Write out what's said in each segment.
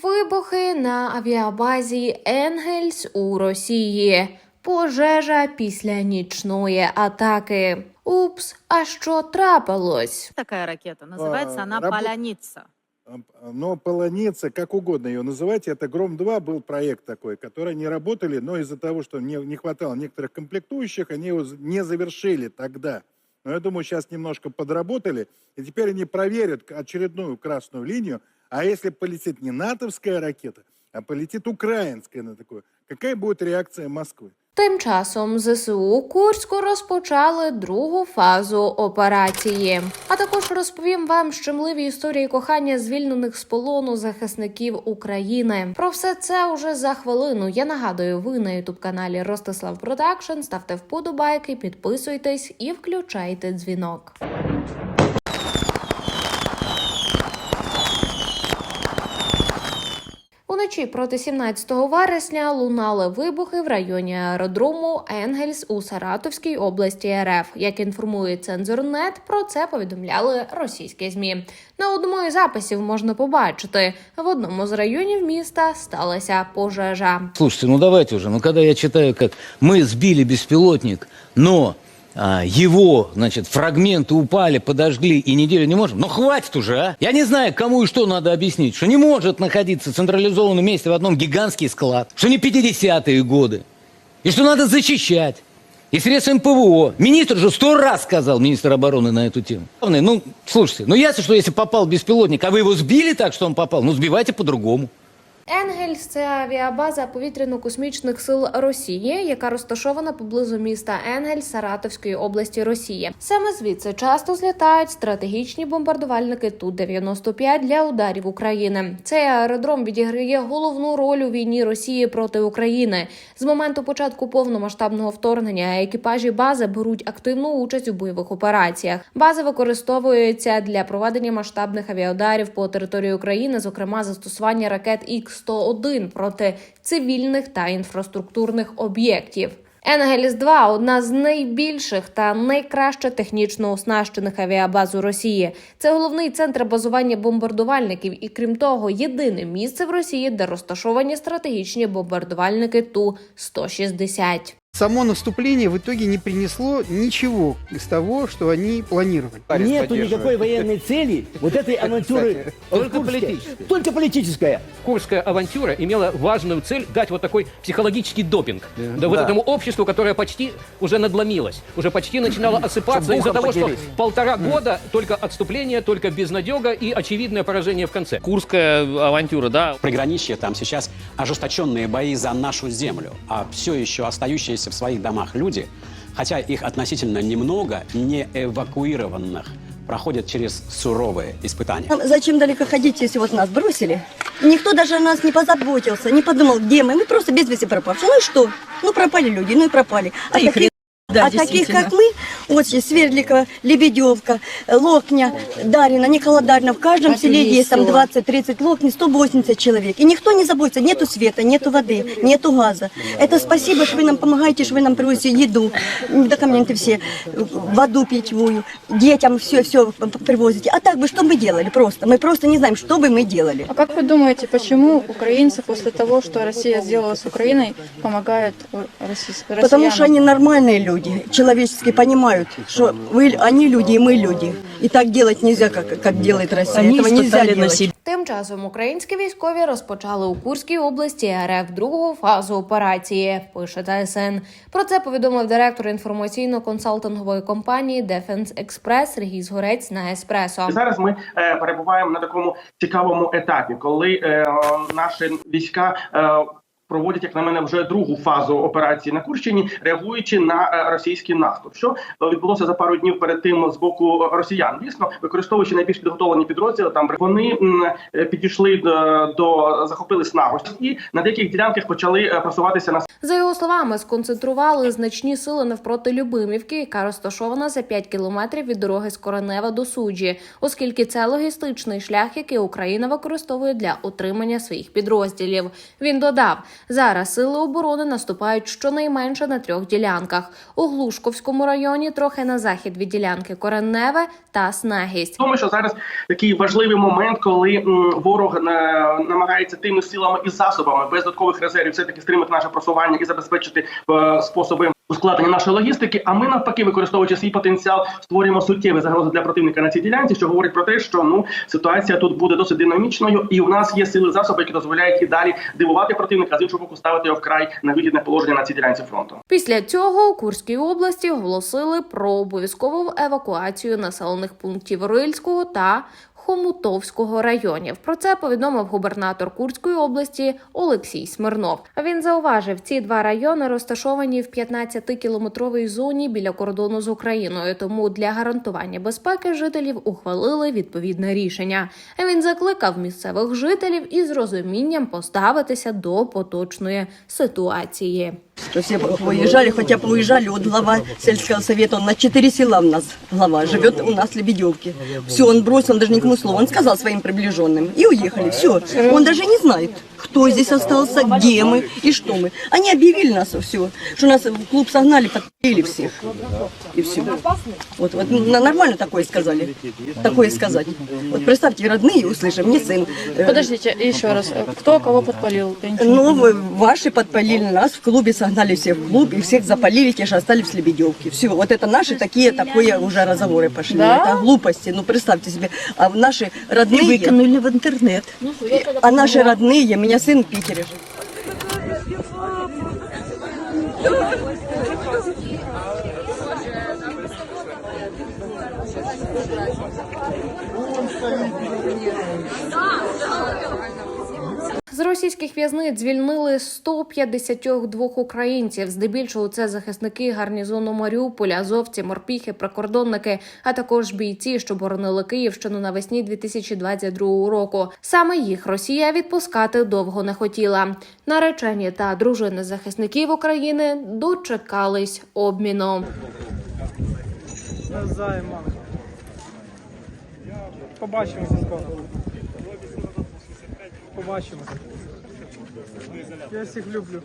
Вибухи на авіабазі Енгельс у Росії. Пожежа після нічної атаки. Упс, а що трапилось? такая ракета? Называется А, она рабо- «Поляница». Но полоница, как угодно ее называйте, это Гром-2 был проект такой, который не работали, но из-за того, что не, не хватало некоторых комплектующих, они его не завершили тогда. Но я думаю, сейчас немножко подработали, и теперь они проверят очередную красную линию, а если полетит не натовская ракета, а полетит украинская на такую, какая будет реакция Москвы? Тим часом ЗСУ Курську розпочали другу фазу операції. А також розповім вам щемливі історії кохання звільнених з полону захисників України. Про все це уже за хвилину. Я нагадую, ви на ютуб каналі Ростислав Продакшн. Ставте вподобайки, підписуйтесь і включайте дзвінок. Уночі проти 17 вересня лунали вибухи в районі аеродрому Енгельс у Саратовській області РФ. Як інформує цензорнет, про це повідомляли російські змі. На одному із записів можна побачити, в одному з районів міста сталася пожежа. Слушайте, ну давайте уже. Ну когда я читаю, как мы сбили беспилотник, но а, его, значит, фрагменты упали, подожгли и неделю не можем. Ну хватит уже, а! Я не знаю, кому и что надо объяснить. Что не может находиться в централизованном месте в одном гигантский склад. Что не 50-е годы. И что надо зачищать. И средствами ПВО. Министр же сто раз сказал, министр обороны, на эту тему. Ну, слушайте, ну ясно, что если попал беспилотник, а вы его сбили так, что он попал, ну сбивайте по-другому. Енгельс це авіабаза повітряно-космічних сил Росії, яка розташована поблизу міста Енгельс Саратовської області Росії. Саме звідси часто злітають стратегічні бомбардувальники Ту-95 для ударів України. Цей аеродром відіграє головну роль у війні Росії проти України. З моменту початку повномасштабного вторгнення екіпажі бази беруть активну участь у бойових операціях. База використовується для проведення масштабних авіаударів по території України, зокрема застосування ракет Х-101 проти цивільних та інфраструктурних об'єктів. Енгельс 2 одна з найбільших та найкраще технічно оснащених авіабаз у Росії. Це головний центр базування бомбардувальників, і крім того, єдине місце в Росії, де розташовані стратегічні бомбардувальники Ту 160 Само наступление в итоге не принесло ничего из того, что они планировали. Нету никакой военной цели вот этой авантюры. Только политическая. Только политическая. Курская авантюра имела важную цель дать вот такой психологический допинг да, вот этому обществу, которое почти уже надломилось, уже почти начинало осыпаться из-за того, что полтора года только отступление, только безнадега и очевидное поражение в конце. Курская авантюра, да, приграничье, там сейчас ожесточенные бои за нашу землю, а все еще остающиеся в своих домах люди, хотя их относительно немного, не эвакуированных, проходят через суровые испытания. Зачем далеко ходить, если вот нас бросили? Никто даже о нас не позаботился, не подумал, где мы. Мы просто без вести пропавшие. Ну и что? Ну пропали люди, ну и пропали. А, таких, а таких, как мы, вот Свердликова, Лебедевка, Локня, Дарина, Никола Дарина, в каждом селе есть там 20-30 локни, 180 человек. И никто не заботится, нету света, нету воды, нету газа. Это спасибо, что вы нам помогаете, что вы нам привозите еду, документы все, воду питьевую, детям все-все привозите. А так бы что мы делали просто? Мы просто не знаем, что бы мы делали. А как вы думаете, почему украинцы после того, что Россия сделала с Украиной, помогают российс- россиянам? Потому что они нормальные люди, человеческие, понимают, что вы, они люди и мы люди. И так делать нельзя, как, как делает Россия. Этого нельзя делать. Тим часом українські військові розпочали у Курській області РФ другу фазу операції. Пише ТСН. Про це повідомив директор інформаційно-консалтингової компанії Defense Express Сергій Згорець на Еспресо. І зараз ми е, перебуваємо на такому цікавому етапі, коли е, наші війська. Е, Проводять, як на мене, вже другу фазу операції на Курщині, реагуючи на е, російський наступ, що е, відбулося за пару днів перед тим з боку росіян. Дійсно, використовуючи найбільш підготовлені підрозділи, там вони е, підійшли до, захопили снагу і на деяких ділянках почали е, просуватися на За його словами, сконцентрували значні сили навпроти Любимівки, яка розташована за 5 кілометрів від дороги з Коренева до суджі, оскільки це логістичний шлях, який Україна використовує для утримання своїх підрозділів. Він додав, Зараз сили оборони наступають щонайменше на трьох ділянках: у Глушковському районі, трохи на захід від ділянки Кореневе та Снегість. Тому що зараз такий важливий момент, коли ворог е, намагається тими силами і засобами без додаткових резервів все таки стримати наше просування і забезпечити е, способи. Ускладнення нашої логістики, а ми навпаки, використовуючи свій потенціал, створюємо суттєві загрози для противника на цій ділянці, що говорить про те, що ну ситуація тут буде досить динамічною, і у нас є сили засоби, які дозволяють і далі дивувати противника, а з іншого боку ставити його вкрай на вигідне положення на цій ділянці фронту. Після цього у Курській області оголосили про обов'язкову евакуацію населених пунктів Рильського та Хомутовського районів. Про це повідомив губернатор Курської області Олексій Смирнов. Він зауважив, ці два райони розташовані в 15-кілометровій зоні біля кордону з Україною. Тому для гарантування безпеки жителів ухвалили відповідне рішення. Він закликав місцевих жителів із розумінням поставитися до поточної ситуації. Что все уезжали, хотя бы уезжали, вот глава сельского совета, на четыре села у нас глава, живет у нас в Лебедевке. Все, он бросил, он даже никому слова, он сказал своим приближенным, и уехали, все. Он даже не знает, кто здесь остался, где мы и что мы. Они объявили нас все, что нас в клуб согнали, подпилили всех. И все. Вот, вот на- нормально такое сказали, такое сказать. Вот представьте, родные услышали, мне сын. э, Подождите, еще раз. Кто кого подпалил? Я ничего не Ну, вы- ваши подпалили нас, в клубе согнали всех в клуб, и всех запалили, те же остались в Лебедевке. Все, вот это наши такие, такое уже разговоры пошли. Да? Это глупости, ну представьте себе. А в наши родные... выкинули в интернет. А наши родные, меня сын в Питере живет. З російських в'язниць звільнили 152 українців. Здебільшого це захисники гарнізону Маріуполя, азовці, морпіхи, прикордонники, а також бійці, що боронили Київщину навесні 2022 року. Саме їх Росія відпускати довго не хотіла. Наречені та дружини захисників України дочекались обміну. Побачимося скоро. Побачимося. Я всіх люблю.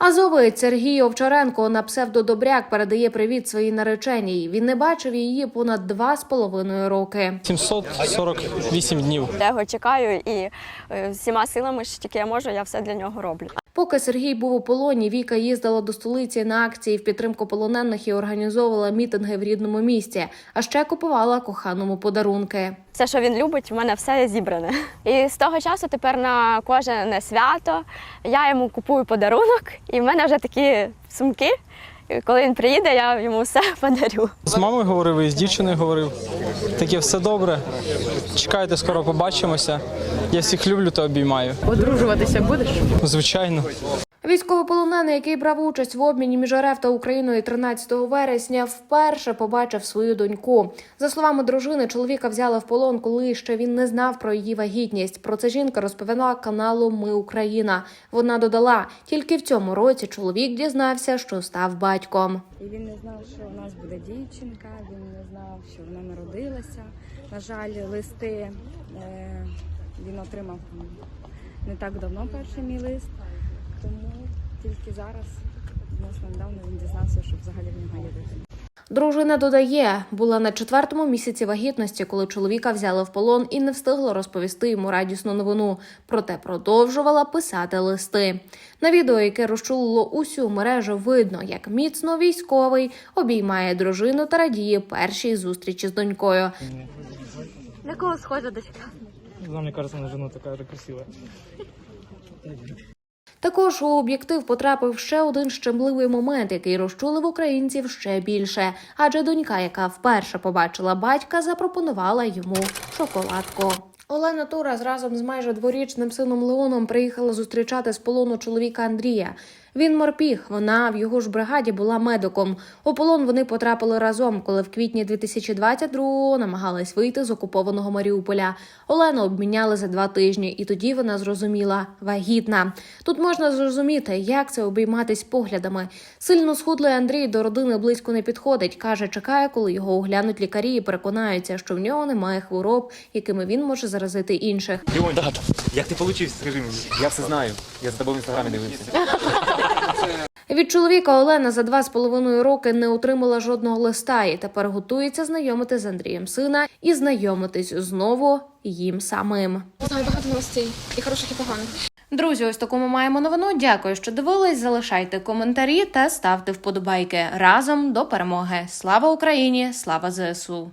Азовець Сергій Овчаренко на псевдодобряк передає привіт своїй нареченій. Він не бачив її понад два з половиною роки. 748 днів. Я його чекаю і е, всіма силами, що тільки я можу, я все для нього роблю. Поки Сергій був у полоні, Віка їздила до столиці на акції в підтримку полонених і організовувала мітинги в рідному місті, а ще купувала коханому подарунки. Все, що він любить, в мене все зібране. І з того часу тепер на кожне свято я йому купую подарунок, і в мене вже такі сумки. Коли він приїде, я йому все подарю. З мамою говорив і з дівчиною говорив. Таке все добре. Чекайте, скоро побачимося. Я всіх люблю та обіймаю. Одружуватися будеш? Звичайно. Військовополонений, який брав участь в обміні між РФ та Україною 13 вересня, вперше побачив свою доньку. За словами дружини, чоловіка взяли в полон, коли ще він не знав про її вагітність. Про це жінка розповіла каналу Ми Україна. Вона додала, тільки в цьому році чоловік дізнався, що став батьком. І він не знав, що у нас буде дівчинка, він не знав, що вона народилася. На жаль, листи е, він отримав не так давно перший мій лист, тому тільки зараз, відносно недавно, він дізнався, що взагалі в нього є дитина. Дружина додає, була на четвертому місяці вагітності, коли чоловіка взяли в полон і не встигла розповісти йому радісну новину. Проте продовжувала писати листи. На відео, яке розчулило усю мережу, видно, як міцно військовий обіймає дружину та радіє першій зустрічі з донькою. На кого схожа дочка? Мені кажется, на жену така красива. Також у об'єктив потрапив ще один щемливий момент, який розчулив українців ще більше. Адже донька, яка вперше побачила батька, запропонувала йому шоколадку. Олена Турас разом з майже дворічним сином Леоном приїхала зустрічати з полону чоловіка Андрія. Він морпіг. Вона в його ж бригаді була медиком. У полон вони потрапили разом, коли в квітні 2022-го намагались вийти з окупованого Маріуполя. Олену обміняли за два тижні, і тоді вона зрозуміла вагітна. Тут можна зрозуміти, як це обійматись поглядами. Сильно схудлий Андрій до родини близько не підходить. каже, чекає, коли його оглянуть лікарі і переконаються, що в нього немає хвороб, якими він може заразити інших. Як ти получився, скажи мені? Я все знаю. Я за тобою в інстаграмі дивився. Від чоловіка Олена за два з половиною роки не отримала жодного листа і тепер готується знайомити з Андрієм сина і знайомитись знову їм самим. Знаю багато новостей, і хороших, і поганих. Друзі, ось таку ми маємо новину. Дякую, що дивились. Залишайте коментарі та ставте вподобайки разом до перемоги. Слава Україні! Слава ЗСУ!